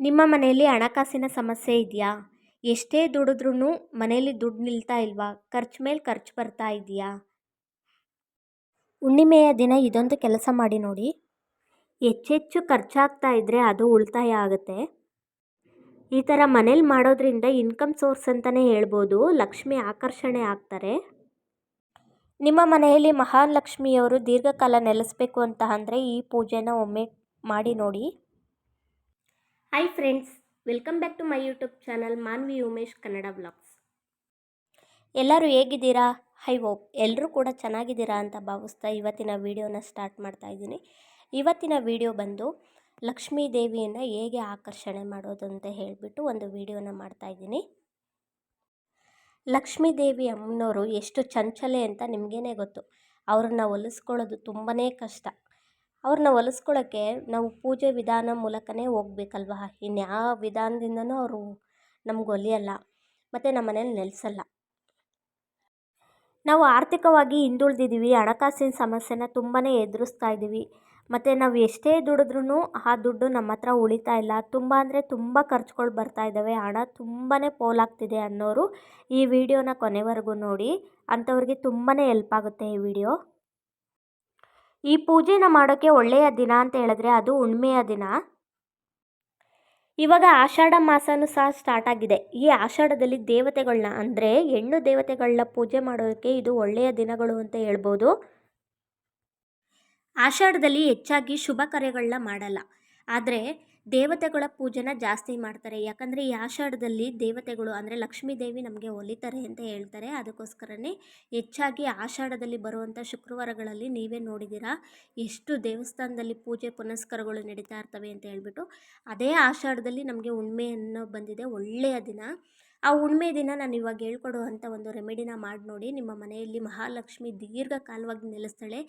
ನಿಮ್ಮ ಮನೆಯಲ್ಲಿ ಹಣಕಾಸಿನ ಸಮಸ್ಯೆ ಇದೆಯಾ? ಎಷ್ಟೇ ದುಡಿದ್ರೂ ಮನೆಯಲ್ಲಿ ದುಡ್ಡು ನಿಲ್ತಾ ಇಲ್ವಾ? ಖರ್ಚು ಮೇಲೆ ಖರ್ಚು ಬರ್ತಾ ಇದೆಯಾ? ಹುಣ್ಣಿಮೆಯ ದಿನ ಇದೊಂದು ಕೆಲಸ ಮಾಡಿ ನೋಡಿ. ಹೆಚ್ಚೆಚ್ಚು ಖರ್ಚಾಗ್ತಾ ಇದ್ದರೆ ಅದು ಉಳಿತಾಯ ಆಗುತ್ತೆ. ಈ ಥರ ಮನೇಲಿ ಮಾಡೋದ್ರಿಂದ ಇನ್ಕಮ್ ಸೋರ್ಸ್ ಅಂತಲೇ ಹೇಳ್ಬೋದು. ಲಕ್ಷ್ಮಿ ಆಕರ್ಷಣೆ ಆಗ್ತಾರೆ. ನಿಮ್ಮ ಮನೆಯಲ್ಲಿ ಮಹಾಲಕ್ಷ್ಮಿಯವರು ದೀರ್ಘಕಾಲ ನೆಲೆಸಬೇಕು ಅಂತ ಅಂದರೆ ಈ ಪೂಜೆನ ಒಮ್ಮೆ ಮಾಡಿ ನೋಡಿ. Hi friends welcome back to my YouTube channel Manvi Umesh Kannada vlogs ಎಲ್ಲರೂ ಹೇಗಿದ್ದೀರಾ? ಹೈ ಹೋಪ್ ಎಲ್ಲರೂ ಕೂಡ ಚೆನ್ನಾಗಿದ್ದೀರಾ ಅಂತ ಭಾವಿಸ್ತಾ ಇವತ್ತಿನ ವಿಡಿಯೋನ ಸ್ಟಾರ್ಟ್ ಮಾಡ್ತಾ ಇದ್ದೀನಿ. ಇವತ್ತಿನ ವಿಡಿಯೋ ಬಂದು ಲಕ್ಷ್ಮೀ ದೇವಿಯನ್ನು ಹೇಗೆ ಆಕರ್ಷಣೆ ಮಾಡೋದು ಅಂತ ಹೇಳಿಬಿಟ್ಟು ಒಂದು ವಿಡಿಯೋನ ಮಾಡ್ತಾ ಇದ್ದೀನಿ. ಲಕ್ಷ್ಮೀ ದೇವಿ ಅಮ್ಮನವರು ಎಷ್ಟು ಚಂಚಲೆ ಅಂತ ನಿಮಗೇನೆ ಗೊತ್ತು. ಅವ್ರನ್ನ ಒಲಿಸ್ಕೊಳ್ಳೋದು ತುಂಬಾ ಕಷ್ಟ. ಅವ್ರನ್ನ ಒಲಿಸ್ಕೊಳ್ಳೋಕ್ಕೆ ನಾವು ಪೂಜೆ ವಿಧಾನ ಮೂಲಕನೇ ಹೋಗ್ಬೇಕಲ್ವ? ಇನ್ಯಾವ ವಿಧಾನದಿಂದನೂ ಅವರು ನಮ್ಗೆ ಒಲಿಯಲ್ಲ ಮತ್ತು ನಮ್ಮ ಮನೇಲಿ ನೆಲೆಸಲ್ಲ. ನಾವು ಆರ್ಥಿಕವಾಗಿ ಹಿಂದುಳಿದಿದ್ದೀವಿ ಹಣಕಾಸಿನ ಸಮಸ್ಯೆನ ತುಂಬಾ ಎದುರಿಸ್ತಾ ಇದ್ದೀವಿ ಮತ್ತು ನಾವು ಎಷ್ಟೇ ದುಡಿದ್ರೂ ಆ ದುಡ್ಡು ನಮ್ಮ ಹತ್ರ ಉಳಿತಾ ಇಲ್ಲ. ತುಂಬ ಅಂದರೆ ತುಂಬ ಖರ್ಚುಗಳು ಬರ್ತಾ ಇದ್ದಾವೆ ಹಣ ತುಂಬಾ ಪೋಲಾಗ್ತಿದೆ ಅನ್ನೋರು ಈ ವಿಡಿಯೋನ ಕೊನೆವರೆಗೂ ನೋಡಿ. ಅಂಥವ್ರಿಗೆ ತುಂಬಾ ಎಲ್ಪ್ ಆಗುತ್ತೆ ಈ ವಿಡಿಯೋ. ಈ ಪೂಜೆನ ಮಾಡೋಕ್ಕೆ ಒಳ್ಳೆಯ ದಿನ ಅಂತ ಹೇಳಿದ್ರೆ ಅದು ಹುಣ್ಮೆಯ ದಿನ. ಇವಾಗ ಆಷಾಢ ಮಾಸನೂ ಸಹ ಸ್ಟಾರ್ಟ್ ಆಗಿದೆ. ಈ ಆಷಾಢದಲ್ಲಿ ದೇವತೆಗಳನ್ನ ಅಂದರೆ ಹೆಣ್ಣು ದೇವತೆಗಳನ್ನ ಪೂಜೆ ಮಾಡೋದಕ್ಕೆ ಇದು ಒಳ್ಳೆಯ ದಿನಗಳು ಅಂತ ಹೇಳ್ಬೋದು. ಆಷಾಢದಲ್ಲಿ ಹೆಚ್ಚಾಗಿ ಶುಭ ಕಾರ್ಯಗಳನ್ನ ಮಾಡಲ್ಲ. ಆದರೆ ದೇವತೆಗಳ ಪೂಜೆನ ಜಾಸ್ತಿ ಮಾಡ್ತಾರೆ. ಯಾಕಂದರೆ ಈ ಆಷಾಢದಲ್ಲಿ ದೇವತೆಗಳು ಅಂದರೆ ಲಕ್ಷ್ಮೀ ದೇವಿ ನಮಗೆ ಒಲಿತಾರೆ ಅಂತ ಹೇಳ್ತಾರೆ. ಅದಕ್ಕೋಸ್ಕರನೇ ಹೆಚ್ಚಾಗಿ ಆಷಾಢದಲ್ಲಿ ಬರುವಂಥ ಶುಕ್ರವಾರಗಳಲ್ಲಿ ನೀವೇ ನೋಡಿದ್ದೀರಾ ಎಷ್ಟು ದೇವಸ್ಥಾನದಲ್ಲಿ ಪೂಜೆ ಪುನಸ್ಕಾರಗಳು ನಡೀತಾ ಇರ್ತವೆ ಅಂತ ಹೇಳ್ಬಿಟ್ಟು ಅದೇ ಆಷಾಢದಲ್ಲಿ ನಮಗೆ ಹುಣ್ಮೆ ಅನ್ನೋ ಬಂದಿದೆ. ಒಳ್ಳೆಯ ದಿನ. ಆ ಹುಣ್ಮೆ ದಿನ ನಾನು ಇವಾಗ ಹೇಳ್ಕೊಡುವಂಥ ಒಂದು ರೆಮಿಡಿನ ಮಾಡಿ ನೋಡಿ ನಿಮ್ಮ ಮನೆಯಲ್ಲಿ ಮಹಾಲಕ್ಷ್ಮಿ ದೀರ್ಘಕಾಲವಾಗಿ ನೆಲೆಸ್ತಾಳೆ.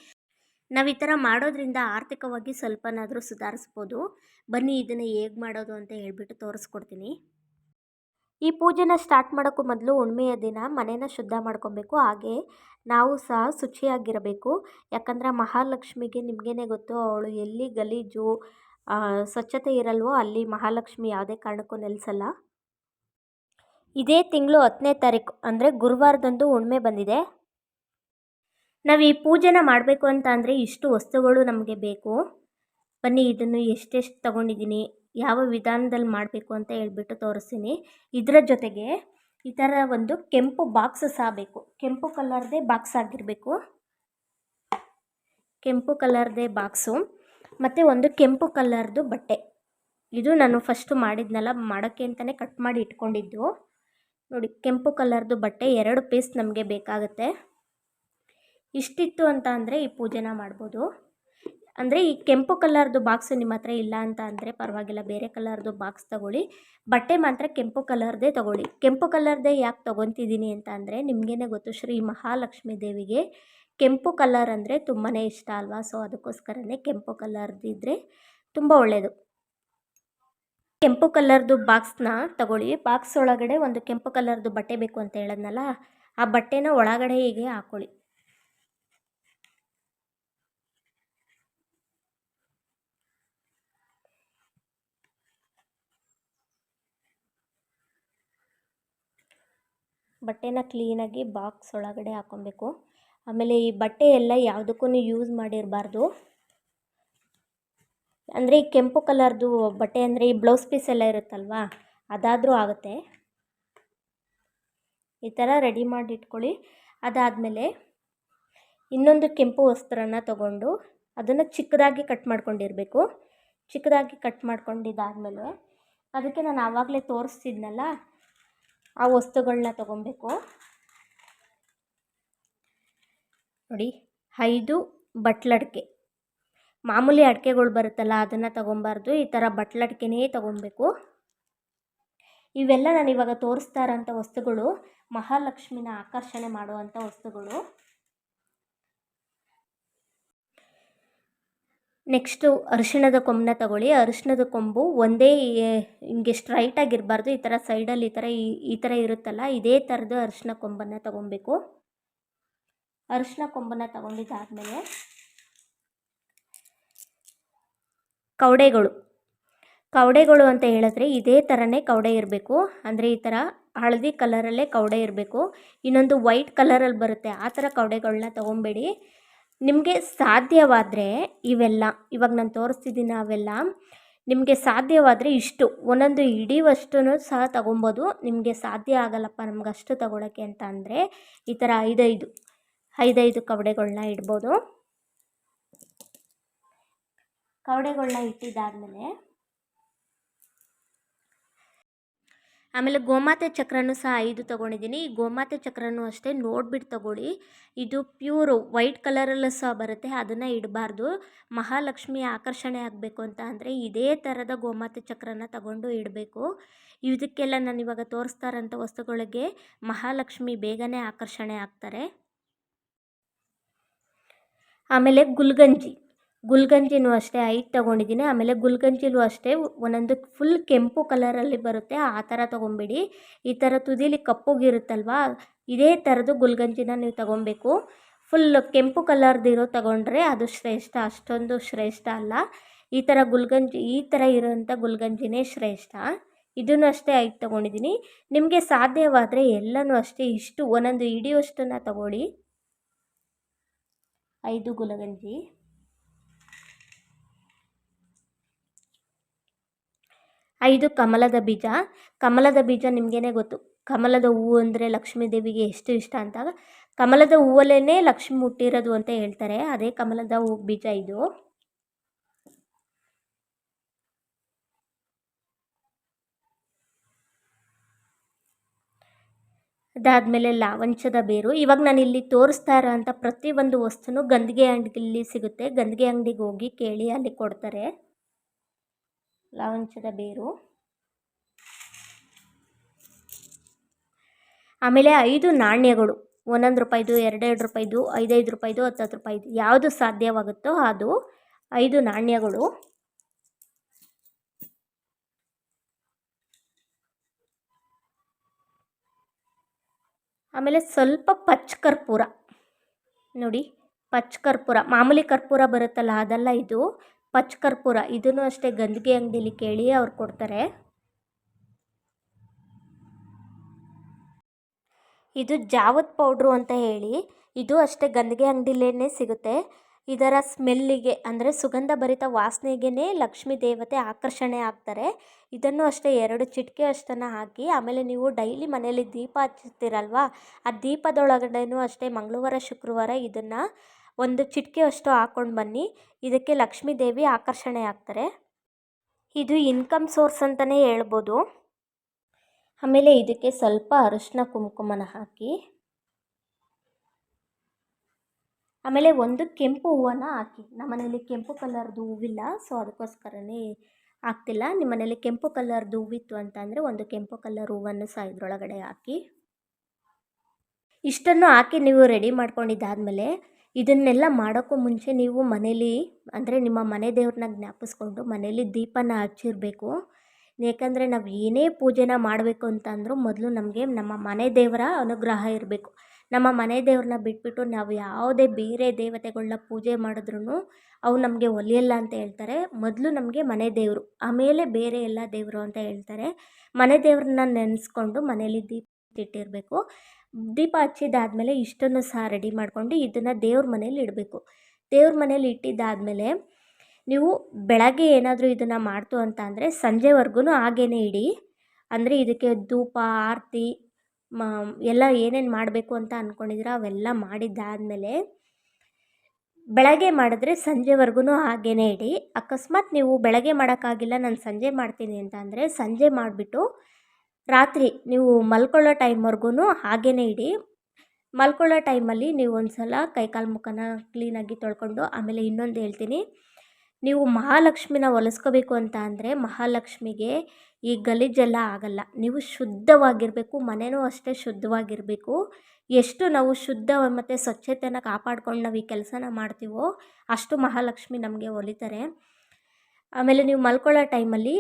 ನಾವು ಈ ಥರ ಮಾಡೋದ್ರಿಂದ ಆರ್ಥಿಕವಾಗಿ ಸ್ವಲ್ಪನಾದರೂ ಸುಧಾರಿಸ್ಬೋದು. ಬನ್ನಿ ಇದನ್ನು ಹೇಗೆ ಮಾಡೋದು ಅಂತ ಹೇಳಿಬಿಟ್ಟು ತೋರಿಸ್ಕೊಡ್ತೀನಿ. ಈ ಪೂಜೆನ ಸ್ಟಾರ್ಟ್ ಮಾಡೋಕ್ಕೂ ಮೊದಲು ಹುಣ್ಮೆಯ ದಿನ ಮನೇನ ಶುದ್ಧ ಮಾಡ್ಕೊಬೇಕು. ಹಾಗೆ ನಾವು ಸಹ ಶುಚಿಯಾಗಿರಬೇಕು. ಯಾಕಂದರೆ ಮಹಾಲಕ್ಷ್ಮಿಗೆ ನಿಮಗೇನೆ ಗೊತ್ತು, ಅವಳು ಎಲ್ಲಿ ಗಲೀಜು ಸ್ವಚ್ಛತೆ ಇರಲ್ವೋ ಅಲ್ಲಿ ಮಹಾಲಕ್ಷ್ಮಿ ಯಾವುದೇ ಕಾರಣಕ್ಕೂ ನೆಲೆಸಲ್ಲ. ಇದೇ ತಿಂಗಳು ಹತ್ತನೇ ತಾರೀಕು, ಅಂದರೆ ಗುರುವಾರದಂದು ಹುಣ್ಮೆ ಬಂದಿದೆ. ನಾವು ಈ ಪೂಜೆನ ಮಾಡಬೇಕು ಅಂತ ಅಂದರೆ ಇಷ್ಟು ವಸ್ತುಗಳು ನಮಗೆ ಬೇಕು. ಬನ್ನಿ, ಇದನ್ನು ಎಷ್ಟೆಷ್ಟು ತೊಗೊಂಡಿದ್ದೀನಿ ಯಾವ ವಿಧಾನದಲ್ಲಿ ಮಾಡಬೇಕು ಅಂತ ಹೇಳ್ಬಿಟ್ಟು ತೋರಿಸ್ತೀನಿ. ಇದರ ಜೊತೆಗೆ ಈ ಥರ ಒಂದು ಕೆಂಪು ಬಾಕ್ಸ್ ಸಹ ಬೇಕು. ಕೆಂಪು ಕಲರ್ದೇ ಬಾಕ್ಸ್ ಆಗಿರಬೇಕು. ಕೆಂಪು ಕಲರ್ದೇ ಬಾಕ್ಸು. ಮತ್ತು ಒಂದು ಕೆಂಪು ಕಲರ್ದು ಬಟ್ಟೆ. ಇದು ನಾನು ಫಸ್ಟು ಮಾಡಿದ್ನಲ್ಲ, ಮಾಡೋಕ್ಕೆ ಅಂತಲೇ ಕಟ್ ಮಾಡಿ ಇಟ್ಕೊಂಡಿದ್ದು. ನೋಡಿ, ಕೆಂಪು ಕಲರ್ದು ಬಟ್ಟೆ ಎರಡು ಪೀಸ್ ನಮಗೆ ಬೇಕಾಗುತ್ತೆ. ಇಷ್ಟಿತ್ತು ಅಂತ ಅಂದರೆ ಈ ಪೂಜೆನ ಮಾಡ್ಬೋದು. ಅಂದರೆ ಈ ಕೆಂಪು ಕಲರ್ದು ಬಾಕ್ಸು ನಿಮ್ಮ ಹತ್ರ ಇಲ್ಲ ಅಂತ ಅಂದರೆ ಪರವಾಗಿಲ್ಲ, ಬೇರೆ ಕಲರ್ದು ಬಾಕ್ಸ್ ತಗೊಳ್ಳಿ. ಬಟ್ಟೆ ಮಾತ್ರ ಕೆಂಪು ಕಲರ್ದೇ ತಗೊಳ್ಳಿ. ಕೆಂಪು ಕಲರ್ದೇ ಯಾಕೆ ತೊಗೊತಿದ್ದೀನಿ ಅಂತ ಅಂದರೆ ನಿಮಗೇನೆ ಗೊತ್ತು, ಶ್ರೀ ಮಹಾಲಕ್ಷ್ಮಿ ದೇವಿಗೆ ಕೆಂಪು ಕಲರ್ ಅಂದರೆ ತುಂಬಾ ಇಷ್ಟ ಅಲ್ವಾ? ಸೊ ಅದಕ್ಕೋಸ್ಕರನೇ ಕೆಂಪು ಕಲರ್ದಿದ್ದರೆ ತುಂಬ ಒಳ್ಳೆಯದು ಕೆಂಪು ಕಲರ್ದು ಬಾಕ್ಸ್ನ ತಗೊಳ್ಳಿ. ಬಾಕ್ಸ್ ಒಳಗಡೆ ಒಂದು ಕೆಂಪು ಕಲರ್ದು ಬಟ್ಟೆ ಬೇಕು ಅಂತ ಹೇಳದ್ನಲ್ಲ, ಆ ಬಟ್ಟೆನ ಒಳಗಡೆ ಹೀಗೆ ಹಾಕ್ಕೊಳ್ಳಿ ಬಟ್ಟೆನ ಕ್ಲೀನಾಗಿ ಬಾಕ್ಸ್ ಒಳಗಡೆ ಹಾಕ್ಕೊಬೇಕು ಆಮೇಲೆ ಈ ಬಟ್ಟೆ ಎಲ್ಲ ಯಾವುದಕ್ಕೂ ಯೂಸ್ ಮಾಡಿರಬಾರ್ದು. ಅಂದರೆ ಈ ಕೆಂಪು ಕಲರ್ದು ಬಟ್ಟೆ ಅಂದರೆ ಈ ಬ್ಲೌಸ್ ಪೀಸ್ ಎಲ್ಲ ಇರುತ್ತಲ್ವಾ, ಅದಾದರೂ ಆಗುತ್ತೆ. ಈ ಥರ ರೆಡಿ ಮಾಡಿ ಇಟ್ಕೊಳ್ಳಿ. ಅದಾದಮೇಲೆ ಇನ್ನೊಂದು ಕೆಂಪು ವಸ್ತ್ರನ ತಗೊಂಡು ಅದನ್ನು ಚಿಕ್ಕದಾಗಿ ಕಟ್ ಮಾಡ್ಕೊಂಡಿರಬೇಕು. ಚಿಕ್ಕದಾಗಿ ಕಟ್ ಮಾಡ್ಕೊಂಡಿದ್ದಾದಮೇಲೆ ಅದಕ್ಕೆ ನಾನು ಆವಾಗಲೇ ತೋರಿಸ್ತಿದ್ನಲ್ಲ ಆ ವಸ್ತುಗಳನ್ನ ತಗೊಬೇಕು. ನೋಡಿ, ಐದು ಬಟ್ಲಡಿಕೆ ಮಾಮೂಲಿ ಅಡಿಕೆಗಳು ಬರುತ್ತಲ್ಲ, ಅದನ್ನು ತೊಗೊಬಾರ್ದು. ಈ ಥರ ಬಟ್ಲಡ್ಕೆನೇ ತೊಗೊಬೇಕು. ಇವೆಲ್ಲ ನಾನು ಇವಾಗ ತೋರಿಸ್ತಾ ಇರೋಂಥ ವಸ್ತುಗಳು ಮಹಾಲಕ್ಷ್ಮಿನ ಆಕರ್ಷಣೆ ಮಾಡುವಂಥ ವಸ್ತುಗಳು. ನೆಕ್ಸ್ಟು ಅರಿಶಿಣದ ಕೊಂಬನ್ನ ತಗೊಳ್ಳಿ. ಅರಿಶಿಣದ ಕೊಂಬು ಒಂದೇ ಹಿಂಗೆ ಸ್ಟ್ರೈಟಾಗಿರಬಾರ್ದು ಈ ಥರ ಸೈಡಲ್ಲಿ ಈ ಥರ ಈ ಥರ ಇರುತ್ತಲ್ಲ, ಇದೇ ಥರದ್ದು ಅರಿಶಿಣ ಕೊಂಬನ್ನು ತಗೊಬೇಕು ಅರಿಶಿಣ ಕೊಂಬನ್ನು ತಗೊಂಡಿದ್ದಾದಮೇಲೆ ಕವಡೆಗಳು ಕವಡೆಗಳು ಅಂತ ಹೇಳಿದ್ರೆ ಇದೇ ಥರನೇ ಕವಡೆ ಇರಬೇಕು. ಅಂದರೆ ಈ ಥರ ಹಳದಿ ಕಲರಲ್ಲೇ ಕವಡೆ ಇರಬೇಕು. ಇನ್ನೊಂದು ವೈಟ್ ಕಲರಲ್ಲಿ ಬರುತ್ತೆ. ಆ ಥರ ಕವಡೆಗಳನ್ನ ತೊಗೊಬೇಡಿ. ನಿಮಗೆ ಸಾಧ್ಯವಾದರೆ ಇವೆಲ್ಲ, ಇವಾಗ ನಾನು ತೋರಿಸ್ತಿದ್ದೀನಿ ಅವೆಲ್ಲ. ನಿಮಗೆ ಸಾಧ್ಯವಾದರೆ ಇಷ್ಟು, ಒಂದೊಂದು ಹಿಡಿಯುವಷ್ಟು ಸಹ ತಗೊಬೋದು. ನಿಮಗೆ ಸಾಧ್ಯ ಆಗಲ್ಲಪ್ಪ ನಮ್ಗೆ ಅಷ್ಟು ತೊಗೊಳಕ್ಕೆ ಅಂತ ಅಂದರೆ ಈ ಥರ ಐದೈದು ಐದೈದು ಕವಡೆಗಳನ್ನ ಇಡ್ಬೋದು. ಕವಡೆಗಳನ್ನ ಇಟ್ಟಿದ್ದಾದಮೇಲೆ ಆಮೇಲೆ ಗೋಮಾತೆ ಚಕ್ರನೂ ಸಹ ಐದು ತೊಗೊಂಡಿದ್ದೀನಿ. ಈ ಗೋಮಾತೆ ಚಕ್ರನೂ ಅಷ್ಟೇ ನೋಡ್ಬಿಟ್ಟು ತೊಗೊಳ್ಳಿ. ಇದು ಪ್ಯೂರು ವೈಟ್ ಕಲರಲ್ಲೂ ಸಹ ಬರುತ್ತೆ, ಅದನ್ನು ಇಡಬಾರ್ದು. ಮಹಾಲಕ್ಷ್ಮಿ ಆಕರ್ಷಣೆ ಆಗಬೇಕು ಅಂತ ಅಂದರೆ ಇದೇ ಥರದ ಗೋಮಾತೆ ಚಕ್ರನ ತಗೊಂಡು ಇಡಬೇಕು. ಇದಕ್ಕೆಲ್ಲ ನಾನು ಇವಾಗ ತೋರಿಸ್ತಾರಂಥ ವಸ್ತುಗಳಿಗೆ ಮಹಾಲಕ್ಷ್ಮಿ ಬೇಗನೆ ಆಕರ್ಷಣೆ ಆಗ್ತಾರೆ. ಆಮೇಲೆ ಗುಲ್ಗಂಜಿ. ಗುಲ್ಗಂಜಿನೂ ಅಷ್ಟೇ, ಐದು ತೊಗೊಂಡಿದ್ದೀನಿ. ಆಮೇಲೆ ಗುಲ್ಗಂಜಿಲೂ ಅಷ್ಟೇ, ಒಂದೊಂದು ಫುಲ್ ಕೆಂಪು ಕಲರಲ್ಲಿ ಬರುತ್ತೆ, ಆ ಥರ ತೊಗೊಂಬೇಡಿ. ಈ ಥರ ತುದಿಲಿ ಕಪ್ಪುಗಿರುತ್ತಲ್ವಾ ಇದೇ ಥರದ್ದು ಗುಲ್ಗಂಜಿನ ನೀವು ತೊಗೊಬೇಕು. ಫುಲ್ ಕೆಂಪು ಕಲರ್ದಿರೋ ತೊಗೊಂಡ್ರೆ ಅದು ಶ್ರೇಷ್ಠ, ಅಷ್ಟೊಂದು ಶ್ರೇಷ್ಠ ಅಲ್ಲ. ಈ ಥರ ಗುಲ್ಗಂಜಿ, ಈ ಥರ ಇರೋಂಥ ಗುಲ್ಗಂಜಿನೇ ಶ್ರೇಷ್ಠ. ಇದನ್ನು ಅಷ್ಟೇ ಐದು ತೊಗೊಂಡಿದ್ದೀನಿ. ನಿಮಗೆ ಸಾಧ್ಯವಾದರೆ ಎಲ್ಲನೂ ಅಷ್ಟೇ, ಇಷ್ಟು ಒಂದೊಂದು ಹಿಡಿಯುವಷ್ಟನ್ನು ತಗೊಳ್ಳಿ. ಐದು ಗುಲಗಂಜಿ. ಐದು ಕಮಲದ ಬೀಜ. ಕಮಲದ ಬೀಜ ನಿಮಗೇನೆ ಗೊತ್ತು. ಕಮಲದ ಹೂವು ಅಂದರೆ ಲಕ್ಷ್ಮೀ ದೇವಿಗೆ ಎಷ್ಟು ಇಷ್ಟ ಅಂತ ಕಮಲದ ಹೂವಲ್ಲೇ ಲಕ್ಷ್ಮಿ ಹುಟ್ಟಿರೋದು ಅಂತ ಹೇಳ್ತಾರೆ. ಅದೇ ಕಮಲದ ಹೂ ಬೀಜ ಇದು. ಅದಾದಮೇಲೆ ಲಾವಂಚದ ಬೇರು. ಇವಾಗ ನಾನು ಇಲ್ಲಿ ತೋರಿಸ್ತಾ ಪ್ರತಿ ಪ್ರತಿಯೊಂದು ವಸ್ತುನೂ ಗಂದಿಗೆ ಅಂಗಡಿಲಿ ಸಿಗುತ್ತೆ. ಗಂದಿಗೆ ಅಂಗಡಿಗೆ ಹೋಗಿ ಕೇಳಿ ಅಲ್ಲಿ ಕೊಡ್ತಾರೆ. ಲಾವಂಚದ ಬೇರು. ಆಮೇಲೆ ಐದು ನಾಣ್ಯಗಳು. ಒಂದೊಂದು ರೂಪಾಯಿದು ಎರಡೆರಡು ರೂಪಾಯಿದು ಐದೈದು ರೂಪಾಯಿದು ಹತ್ತತ್ತು ರೂಪಾಯಿದು ಯಾವುದು ಸಾಧ್ಯವಾಗುತ್ತೋ ಅದು ಐದು ನಾಣ್ಯಗಳು. ಆಮೇಲೆ ಸ್ವಲ್ಪ ಪಚ್ಚ ಕರ್ಪೂರ. ನೋಡಿ ಪಚ್ಚ ಕರ್ಪೂರ. ಮಾಮೂಲಿ ಕರ್ಪೂರ ಬರುತ್ತಲ್ಲ, ಅದೆಲ್ಲ ಇದು ಪಚ್ಚ ಕರ್ಪೂರ ಇದನ್ನು ಅಷ್ಟೇ ಗಂದಿಗೆ ಅಂಗಡಿಲಿ ಕೇಳಿ ಅವ್ರು ಕೊಡ್ತಾರೆ. ಇದು ಜಾವತ್ ಪೌಡ್ರು ಅಂತ ಹೇಳಿ. ಇದು ಅಷ್ಟೇ ಗಂದಿಗೆ ಅಂಗಡಿಲೇ ಸಿಗುತ್ತೆ. ಇದರ ಸ್ಮೆಲ್ಲಿಗೆ ಅಂದರೆ ಸುಗಂಧ ಭರಿತ ವಾಸನೆಗೇ ಲಕ್ಷ್ಮೀ ದೇವತೆ ಆಕರ್ಷಣೆ ಆಗ್ತಾರೆ. ಇದನ್ನು ಅಷ್ಟೇ ಎರಡು ಚಿಟಿಕೆ ಅಷ್ಟನ್ನು ಹಾಕಿ, ಆಮೇಲೆ ನೀವು ಡೈಲಿ ಮನೆಯಲ್ಲಿ ದೀಪ ಹಚ್ಚುತ್ತೀರಲ್ವಾ ಆ ದೀಪದೊಳಗಡೆನೂ ಅಷ್ಟೇ ಮಂಗಳವಾರ, ಶುಕ್ರವಾರ ಇದನ್ನು ಒಂದು ಚಿಟಿಕೆ ಅಷ್ಟು ಹಾಕ್ಕೊಂಡು ಬನ್ನಿ. ಇದಕ್ಕೆ ಲಕ್ಷ್ಮೀ ದೇವಿ ಆಕರ್ಷಣೆ ಆಗ್ತಾರೆ. ಇದು ಇನ್ಕಮ್ ಸೋರ್ಸ್ ಅಂತಲೇ ಹೇಳ್ಬೋದು. ಆಮೇಲೆ ಇದಕ್ಕೆ ಸ್ವಲ್ಪ ಅರಿಶಿನ ಕುಂಕುಮನ ಹಾಕಿ. ಆಮೇಲೆ ಒಂದು ಕೆಂಪು ಹೂವನ್ನು ಹಾಕಿ. ನಮ್ಮ ಮನೇಲಿ ಕೆಂಪು ಕಲರ್ದು ಹೂವಿಲ್ಲ, ಸೊ ಅದಕ್ಕೋಸ್ಕರನೇ ಹಾಕ್ತಿಲ್ಲ. ನಿಮ್ಮ ಮನೇಲಿ ಕೆಂಪು ಕಲರ್ದು ಹೂವಿತ್ತು ಅಂತ ಅಂದರೆ ಒಂದು ಕೆಂಪು ಕಲರ್ ಹೂವನ್ನು ಸಹ ಇದರೊಳಗಡೆ ಹಾಕಿ. ಇಷ್ಟನ್ನು ಹಾಕಿ ನೀವು ರೆಡಿ ಮಾಡ್ಕೊಂಡಿದ್ದಾದಮೇಲೆ ಇದನ್ನೆಲ್ಲ ಮಾಡೋಕ್ಕೂ ಮುಂಚೆ ನೀವು ಮನೇಲಿ ಅಂದರೆ ನಿಮ್ಮ ಮನೆ ದೇವ್ರನ್ನ ಜ್ಞಾಪಿಸ್ಕೊಂಡು ಮನೇಲಿ ದೀಪನ ಹಚ್ಚಿರಬೇಕು. ಏಕೆಂದರೆ ನಾವು ಏನೇ ಪೂಜೆನ ಮಾಡಬೇಕು ಅಂತಂದರೂ ಮೊದಲು ನಮಗೆ ನಮ್ಮ ಮನೆ ದೇವರ ಅನುಗ್ರಹ ಇರಬೇಕು. ನಮ್ಮ ಮನೆ ದೇವ್ರನ್ನ ಬಿಟ್ಬಿಟ್ಟು ನಾವು ಯಾವುದೇ ಬೇರೆ ದೇವತೆಗಳನ್ನ ಪೂಜೆ ಮಾಡಿದ್ರೂ ಅವು ನಮಗೆ ಒಲಿಯಲ್ಲ ಅಂತ ಹೇಳ್ತಾರೆ. ಮೊದಲು ನಮಗೆ ಮನೆ ದೇವರು, ಆಮೇಲೆ ಬೇರೆ ಎಲ್ಲ ದೇವರು ಅಂತ ಹೇಳ್ತಾರೆ. ಮನೆ ದೇವ್ರನ್ನ ನೆನೆಸ್ಕೊಂಡು ಮನೇಲಿ ದೀಪ ಇಟ್ಟಿರಬೇಕು ದೀಪ ಹಚ್ಚಿದ್ದಾದಮೇಲೆ ಇಷ್ಟನ್ನು ಸಹ ರೆಡಿ ಮಾಡಿಕೊಂಡು ಇದನ್ನು ದೇವ್ರ ಮನೇಲಿ ಇಡಬೇಕು. ದೇವ್ರ ಮನೇಲಿ ಇಟ್ಟಿದ್ದಾದಮೇಲೆ ನೀವು ಬೆಳಗ್ಗೆ ಏನಾದರೂ ಇದನ್ನು ಮಾಡ್ತು ಅಂತ ಅಂದರೆ ಸಂಜೆವರೆಗೂ ಹಾಗೇನೆ ಇಡಿ. ಅಂದರೆ ಇದಕ್ಕೆ ಧೂಪ, ಆರತಿ, ಮ, ಎಲ್ಲ ಏನೇನು ಮಾಡಬೇಕು ಅಂತ ಅಂದ್ಕೊಂಡಿದ್ರೆ ಅವೆಲ್ಲ ಮಾಡಿದ್ದಾದಮೇಲೆ ಬೆಳಗ್ಗೆ ಮಾಡಿದ್ರೆ ಸಂಜೆವರೆಗೂ ಹಾಗೇ ಇಡಿ. ಅಕಸ್ಮಾತ್ ನೀವು ಬೆಳಗ್ಗೆ ಮಾಡೋಕ್ಕಾಗಿಲ್ಲ, ನಾನು ಸಂಜೆ ಮಾಡ್ತೀನಿ ಅಂತ ಅಂದರೆ ಸಂಜೆ ಮಾಡಿಬಿಟ್ಟು ರಾತ್ರಿ ನೀವು ಮಲ್ಕೊಳ್ಳೋ ಟೈಮ್ವರೆಗೂ ಹಾಗೇ ಇಡಿ. ಮಲ್ಕೊಳ್ಳೋ ಟೈಮಲ್ಲಿ ನೀವು ಒಂದು ಸಲ ಕೈಕಾಲು ಮುಖನ ಕ್ಲೀನಾಗಿ ತೊಳ್ಕೊಂಡು ಆಮೇಲೆ ಇನ್ನೊಂದು ಹೇಳ್ತೀನಿ. ನೀವು ಮಹಾಲಕ್ಷ್ಮಿನ ಒಲಿಸ್ಕೋಬೇಕು ಅಂತ ಅಂದರೆ ಮಹಾಲಕ್ಷ್ಮಿಗೆ ಈ ಗಲೀಜೆಲ್ಲ ಆಗಲ್ಲ. ನೀವು ಶುದ್ಧವಾಗಿರಬೇಕು ಮನೆಯೂ ಅಷ್ಟೇ ಶುದ್ಧವಾಗಿರಬೇಕು. ಎಷ್ಟು ನಾವು ಶುದ್ಧ ಮತ್ತು ಸ್ವಚ್ಛತೆನ ಕಾಪಾಡ್ಕೊಂಡು ನಾವು ಈ ಕೆಲಸನ ಮಾಡ್ತೀವೋ ಅಷ್ಟು ಮಹಾಲಕ್ಷ್ಮಿ ನಮಗೆ ಒಲಿತಾರೆ. ಆಮೇಲೆ ನೀವು ಮಲ್ಕೊಳ್ಳೋ ಟೈಮಲ್ಲಿ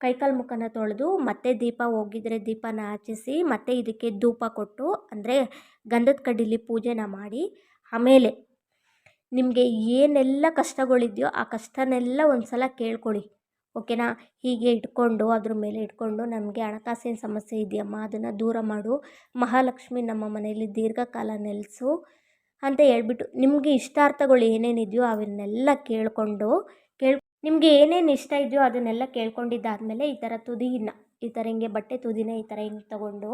ಕೈಕಾಲು ಮುಖನ ತೊಳೆದು ಮತ್ತೆ ದೀಪ ಹೋಗಿದ್ರೆ ದೀಪನ ಹಚ್ಚಿಸಿ ಮತ್ತೆ ಇದಕ್ಕೆ ಧೂಪ ಕೊಟ್ಟು ಅಂದರೆ ಗಂಧದ ಕಡ್ಡಿಲಿ ಪೂಜೆನ ಮಾಡಿ. ಆಮೇಲೆ ನಿಮಗೆ ಏನೆಲ್ಲ ಕಷ್ಟಗಳಿದೆಯೋ ಆ ಕಷ್ಟನೆಲ್ಲ ಒಂದು ಸಲ ಕೇಳ್ಕೊಳ್ಳಿ. ಓಕೆನಾ? ಹೀಗೆ ಇಟ್ಕೊಂಡು ಅದ್ರ ಮೇಲೆ ಇಟ್ಕೊಂಡು ನಮಗೆ ಹಣಕಾಸಿನ ಸಮಸ್ಯೆ ಇದೆಯಮ್ಮ, ಅದನ್ನು ದೂರ ಮಾಡು. ಮಹಾಲಕ್ಷ್ಮಿ ನಮ್ಮ ಮನೆಯಲ್ಲಿ ದೀರ್ಘಕಾಲ ನೆಲೆಸು ಅಂತ ಹೇಳ್ಬಿಟ್ಟು ನಿಮಗೆ ಇಷ್ಟಾರ್ಥಗಳು ಏನೇನಿದೆಯೋ ಅವನ್ನೆಲ್ಲ ಕೇಳಿಕೊಂಡು ಕೇಳಿ ನಿಮಗೆ ಏನೇನು ಇಷ್ಟ ಇದೆಯೋ ಅದನ್ನೆಲ್ಲ ಕೇಳ್ಕೊಂಡಿದ್ದಾದಮೇಲೆ ಈ ಥರ ತುದಿನ, ಈ ಥರ ಹಿಂಗೆ ಬಟ್ಟೆ ತುದಿನ ಈ ಥರ ಹಿಂಗೆ ತಗೊಂಡು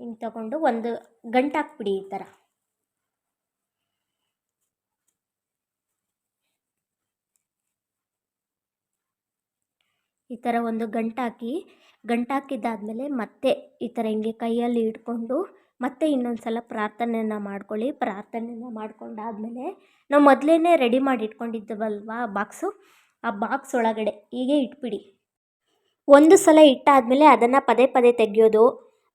ಹಿಂಗೆ ತಗೊಂಡು ಒಂದು ಗಂಟಾಕ್ಬಿಡಿ ಈ ಥರ ಈ ಥರ ಒಂದು ಗಂಟಾಕಿ ಗಂಟಾಕಿದ್ದಾದಮೇಲೆ ಮತ್ತೆ ಈ ಥರ ಹಿಂಗೆ ಕೈಯಲ್ಲಿ ಇಟ್ಕೊಂಡು ಮತ್ತೆ ಇನ್ನೊಂದು ಸಲ ಪ್ರಾರ್ಥನೆಯನ್ನು ಮಾಡ್ಕೊಳ್ಳಿ. ಪ್ರಾರ್ಥನೆಯನ್ನು ಮಾಡ್ಕೊಂಡಾದಮೇಲೆ ನಾವು ಮೊದಲೇ ರೆಡಿ ಮಾಡಿ ಇಟ್ಕೊಂಡಿದ್ದೀವಲ್ವಾ ಬಾಕ್ಸು ಆ ಬಾಕ್ಸ್ ಒಳಗಡೆ ಹೀಗೆ ಇಟ್ಬಿಡಿ. ಒಂದು ಸಲ ಇಟ್ಟಾದಮೇಲೆ ಅದನ್ನು ಪದೇ ಪದೇ ತೆಗೆಯೋದು,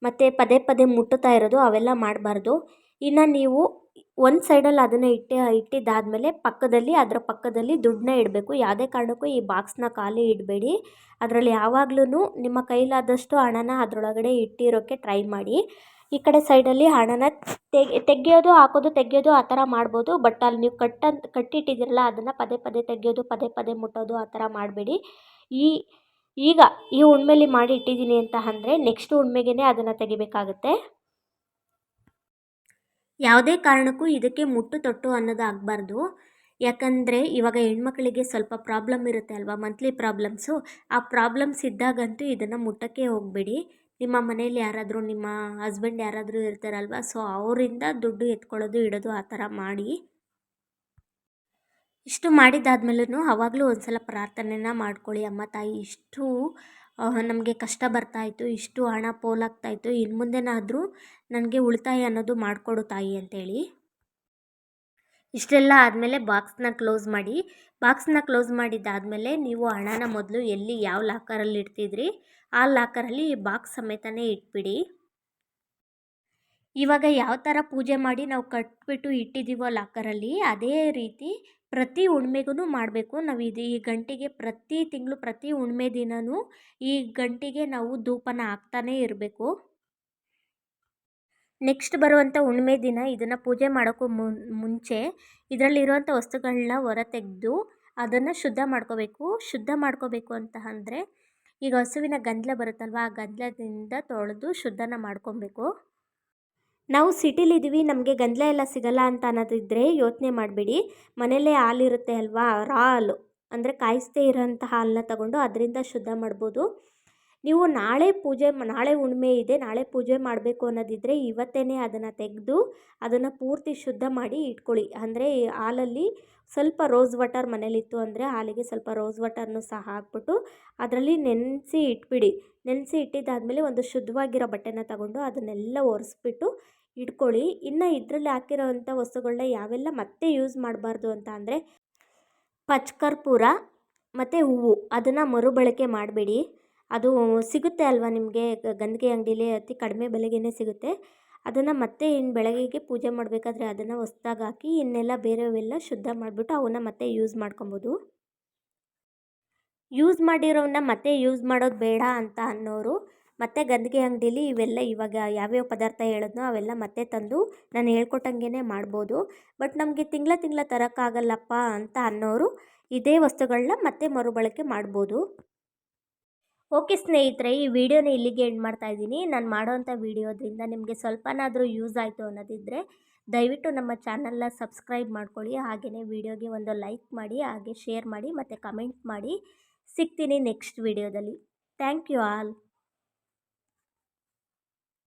ಮತ್ತು ಪದೇ ಪದೇ ಮುಟ್ಟುತ್ತಾ ಇರೋದು, ಅವೆಲ್ಲ ಮಾಡಬಾರ್ದು. ಇನ್ನು ನೀವು ಒಂದು ಸೈಡಲ್ಲಿ ಅದನ್ನು ಇಟ್ಟು, ಇಟ್ಟಿದ್ದಾದಮೇಲೆ ಪಕ್ಕದಲ್ಲಿ, ಅದರ ಪಕ್ಕದಲ್ಲಿ ದುಡ್ಡನ್ನ ಇಡಬೇಕು. ಯಾವುದೇ ಕಾರಣಕ್ಕೂ ಈ ಬಾಕ್ಸ್ನ ಖಾಲಿ ಇಡಬೇಡಿ. ಅದರಲ್ಲಿ ಯಾವಾಗ್ಲೂ ನಿಮ್ಮ ಕೈಲಾದಷ್ಟು ಹಣನ ಅದರೊಳಗಡೆ ಇಟ್ಟಿರೋಕ್ಕೆ ಟ್ರೈ ಮಾಡಿ. ಈ ಕಡೆ ಸೈಡಲ್ಲಿ ಹಣನ ತೆಗೆ, ತೆಗೆಯೋದು, ಹಾಕೋದು, ತೆಗೆಯೋದು ಆ ಥರ ಮಾಡ್ಬೋದು. ಬಟ್ ಅಲ್ಲಿ ನೀವು ಕಟ್ಟಂತ ಕಟ್ಟಿಟ್ಟಿದ್ದೀರಲ್ಲ, ಅದನ್ನು ಪದೇ ಪದೇ ತೆಗೆಯೋದು, ಪದೇ ಪದೇ ಮುಟ್ಟೋದು ಆ ಥರ ಮಾಡಬೇಡಿ. ಈ, ಈಗ ಈ ಹುಣ್ಮೇಲಿ ಮಾಡಿ ಇಟ್ಟಿದ್ದೀನಿ ಅಂತ ಅಂದರೆ ನೆಕ್ಸ್ಟ್ ಉಣ್ಮೆಗೇ ಅದನ್ನು ತೆಗಿಬೇಕಾಗುತ್ತೆ. ಯಾವುದೇ ಕಾರಣಕ್ಕೂ ಇದಕ್ಕೆ ಮುಟ್ಟು, ತೊಟ್ಟು ಅನ್ನೋದು ಆಗಬಾರ್ದು. ಯಾಕಂದರೆ ಇವಾಗ ಹೆಣ್ಮಕ್ಳಿಗೆ ಸ್ವಲ್ಪ ಪ್ರಾಬ್ಲಮ್ ಇರುತ್ತೆ ಅಲ್ವಾ ಮಂತ್ಲಿ ಪ್ರಾಬ್ಲಮ್ಸು ಆ ಪ್ರಾಬ್ಲಮ್ಸ್ ಇದ್ದಾಗಂತೂ ಇದನ್ನು ಮುಟ್ಟಕ್ಕೆ ಹೋಗಬೇಡಿ. ನಿಮ್ಮ ಮನೇಲಿ ಯಾರಾದರೂ, ನಿಮ್ಮ ಹಸ್ಬೆಂಡ್ ಯಾರಾದರೂ ಇರ್ತಾರಲ್ವ? ಸೊ ಅವರಿಂದ ದುಡ್ಡು ಎತ್ಕೊಳ್ಳೋದು, ಇಡೋದು ಆ ಥರ ಮಾಡಿ. ಇಷ್ಟು ಮಾಡಿದ್ದಾದ್ಮೇಲೂ ಅವಾಗಲೂ ಒಂದು ಸಲ ಪ್ರಾರ್ಥನೆನ ಮಾಡ್ಕೊಳ್ಳಿ. ಅಮ್ಮ, ತಾಯಿ, ಇಷ್ಟು ನಮಗೆ ಕಷ್ಟ ಬರ್ತಾಯಿತ್ತು ಇಷ್ಟು ಹಣ ಪೋಲಾಗ್ತಾಯಿತ್ತು ಇನ್ನು ಮುಂದೆನಾದರೂ ನನಗೆ ಉಳಿತಾಯ ಅನ್ನೋದು ಮಾಡಿಕೊಡು ತಾಯಿ ಅಂತೇಳಿ. ಇಷ್ಟೆಲ್ಲ ಆದಮೇಲೆ ಬಾಕ್ಸ್ನ ಕ್ಲೋಸ್ ಮಾಡಿ ಬಾಕ್ಸ್ನ ಕ್ಲೋಸ್ ಮಾಡಿದ್ದಾದಮೇಲೆ ನೀವು ಹಣನ ಮೊದಲು ಎಲ್ಲಿ ಯಾವ ಲಾಕರಲ್ಲಿ ಇಡ್ತಿದ್ರಿ, ಆ ಲಾಕರಲ್ಲಿ ಈ ಬಾಕ್ಸ್ ಸಮೇತನೇ ಇಟ್ಬಿಡಿ. ಇವಾಗ ಯಾವ ಥರ ಪೂಜೆ ಮಾಡಿ ನಾವು ಕಟ್ಬಿಟ್ಟು ಇಟ್ಟಿದ್ದೀವೋ ಲಾಕರಲ್ಲಿ ಅದೇ ರೀತಿ ಪ್ರತಿ ಹುಣ್ಮೆಗೂ ಮಾಡಬೇಕು. ನಾವು ಇದು ಈ ಗಂಟೆಗೆ ಪ್ರತಿ ತಿಂಗಳು ಪ್ರತಿ ಹುಣ್ಮೆ ದಿನವೂ ಈ ಗಂಟಿಗೆ ನಾವು ಧೂಪನ ಹಾಕ್ತಾನೇ ಇರಬೇಕು. ನೆಕ್ಸ್ಟ್ ಬರುವಂಥ ಹುಣ್ಮೆ ದಿನ ಇದನ್ನು ಪೂಜೆ ಮಾಡೋಕ್ಕೂ ಮುಂಚೆ ಇದರಲ್ಲಿರುವಂಥ ವಸ್ತುಗಳನ್ನ ಹೊರ ತೆಗೆದು ಅದನ್ನು ಶುದ್ಧ ಮಾಡ್ಕೋಬೇಕು. ಶುದ್ಧ ಮಾಡ್ಕೋಬೇಕು ಅಂತ ಅಂದರೆ ಈಗ ಹಸುವಿನ ಗಂದಲ ಬರುತ್ತಲ್ವ, ಆ ಗಂದಲದಿಂದ ತೊಳೆದು ಶುದ್ಧನ ಮಾಡ್ಕೊಬೇಕು. ನಾವು ಸಿಟಿಲಿದ್ದೀವಿ, ನಮಗೆ ಗಂದಲ ಎಲ್ಲ ಸಿಗಲ್ಲ ಅಂತ ಅನ್ನೋದಿದ್ದರೆ ಯೋಚನೆ ಮಾಡಬೇಡಿ. ಮನೆಯಲ್ಲೇ ಹಾಲಿರುತ್ತೆ ಅಲ್ವಾ, ರಾ ಹಾಲು, ಅಂದರೆ ಕಾಯಿಸ್ತೇ ಇರೋಂಥ ಹಾಲನ್ನ ತಗೊಂಡು ಅದರಿಂದ ಶುದ್ಧ ಮಾಡ್ಬೋದು. ನೀವು ನಾಳೆ ಪೂಜೆ ನಾಳೆ ಹುಣ್ಮೆ ಇದೆ, ನಾಳೆ ಪೂಜೆ ಮಾಡಬೇಕು ಅನ್ನೋದಿದ್ದರೆ ಇವತ್ತೇ ಅದನ್ನು ತೆಗೆದು ಅದನ್ನು ಪೂರ್ತಿ ಶುದ್ಧ ಮಾಡಿ ಇಟ್ಕೊಳ್ಳಿ. ಅಂದರೆ ಹಾಲಲ್ಲಿ ಸ್ವಲ್ಪ ರೋಸ್ ವಾಟರ್ ಮನೇಲಿತ್ತು ಅಂದರೆ ಹಾಲಿಗೆ ಸ್ವಲ್ಪ ರೋಸ್ ವಾಟರ್ನು ಸಹ ಹಾಕ್ಬಿಟ್ಟು ಅದರಲ್ಲಿ ನೆನೆಸಿ ಇಟ್ಬಿಡಿ. ನೆನೆಸಿ ಇಟ್ಟಿದ್ದಾದಮೇಲೆ ಒಂದು ಶುದ್ಧವಾಗಿರೋ ಬಟ್ಟೆನ ತಗೊಂಡು ಅದನ್ನೆಲ್ಲ ಒರೆಸ್ಬಿಟ್ಟು ಇಟ್ಕೊಳ್ಳಿ. ಇನ್ನು ಇದರಲ್ಲಿ ಹಾಕಿರೋವಂಥ ವಸ್ತುಗಳನ್ನ ಯಾವೆಲ್ಲ ಮತ್ತೆ ಯೂಸ್ ಮಾಡಬಾರ್ದು ಅಂತ ಅಂದರೆ ಪಚ್ಕರ್ಪೂರ ಮತ್ತು ಹೂವು. ಅದನ್ನು ಮರುಬಳಕೆ ಮಾಡಬೇಡಿ. ಅದು ಸಿಗುತ್ತೆ ಅಲ್ವಾ ನಿಮಗೆ ಗಂಧಿಗೆ ಅಂಗಡಿಲಿ ಅತಿ ಕಡಿಮೆ ಬೆಲೆಗೇ ಸಿಗುತ್ತೆ. ಅದನ್ನು ಮತ್ತೆ ಇನ್ನು ಬೆಳಗ್ಗೆಗೆ ಪೂಜೆ ಮಾಡಬೇಕಾದ್ರೆ ಅದನ್ನು ಹೊಸ್ದಾಗಿ ಹಾಕಿ ಇನ್ನೆಲ್ಲ ಬೇರೆವೆಲ್ಲ ಶುದ್ಧ ಮಾಡಿಬಿಟ್ಟು ಅವನ್ನ ಮತ್ತೆ ಯೂಸ್ ಮಾಡ್ಕೊಬೋದು. ಯೂಸ್ ಮಾಡಿರೋವನ್ನ ಮತ್ತೆ ಯೂಸ್ ಮಾಡೋದು ಬೇಡ ಅಂತ ಅನ್ನೋರು ಮತ್ತೆ ಗಂಧಿಗೆ ಅಂಗಡಿಲಿ ಇವೆಲ್ಲ ಇವಾಗ ಯಾವ್ಯಾವ ಪದಾರ್ಥ ಹೇಳಿದ್ನೋ ಅವೆಲ್ಲ ಮತ್ತೆ ತಂದು ನಾನು ಹೇಳ್ಕೊಟ್ಟಂಗೆ ಮಾಡ್ಬೋದು. ಬಟ್ ನಮಗೆ ತಿಂಗಳ ತಿಂಗಳ ತರೋಕ್ಕಾಗಲ್ಲಪ್ಪ ಅಂತ ಅನ್ನೋರು ಇದೇ ವಸ್ತುಗಳನ್ನ ಮತ್ತೆ ಮರುಬಳಕೆ ಮಾಡ್ಬೋದು. ಓಕೆ ಸ್ನೇಹಿತರೆ, ಈ ವಿಡಿಯೋನ ಇಲ್ಲಿಗೆ ಎಂಡ್ ಮಾಡ್ತಾ ಇದ್ದೀನಿ. ನಾನು ಮಾಡೋವಂಥ ವಿಡಿಯೋದ್ರಿಂದ ನಿಮಗೆ ಸ್ವಲ್ಪನಾದರೂ ಯೂಸ್ ಆಯಿತು ಅನ್ನೋದಿದ್ದರೆ ದಯವಿಟ್ಟು ನಮ್ಮ ಚಾನಲ್ನ ಸಬ್ಸ್ಕ್ರೈಬ್ ಮಾಡ್ಕೊಳ್ಳಿ. ಹಾಗೆಯೇ ವಿಡಿಯೋಗೆ ಒಂದು ಲೈಕ್ ಮಾಡಿ, ಹಾಗೆ ಶೇರ್ ಮಾಡಿ, ಮತ್ತು ಕಮೆಂಟ್ ಮಾಡಿ. ಸಿಗ್ತೀನಿ ನೆಕ್ಸ್ಟ್ ವಿಡಿಯೋದಲ್ಲಿ. Thank you all.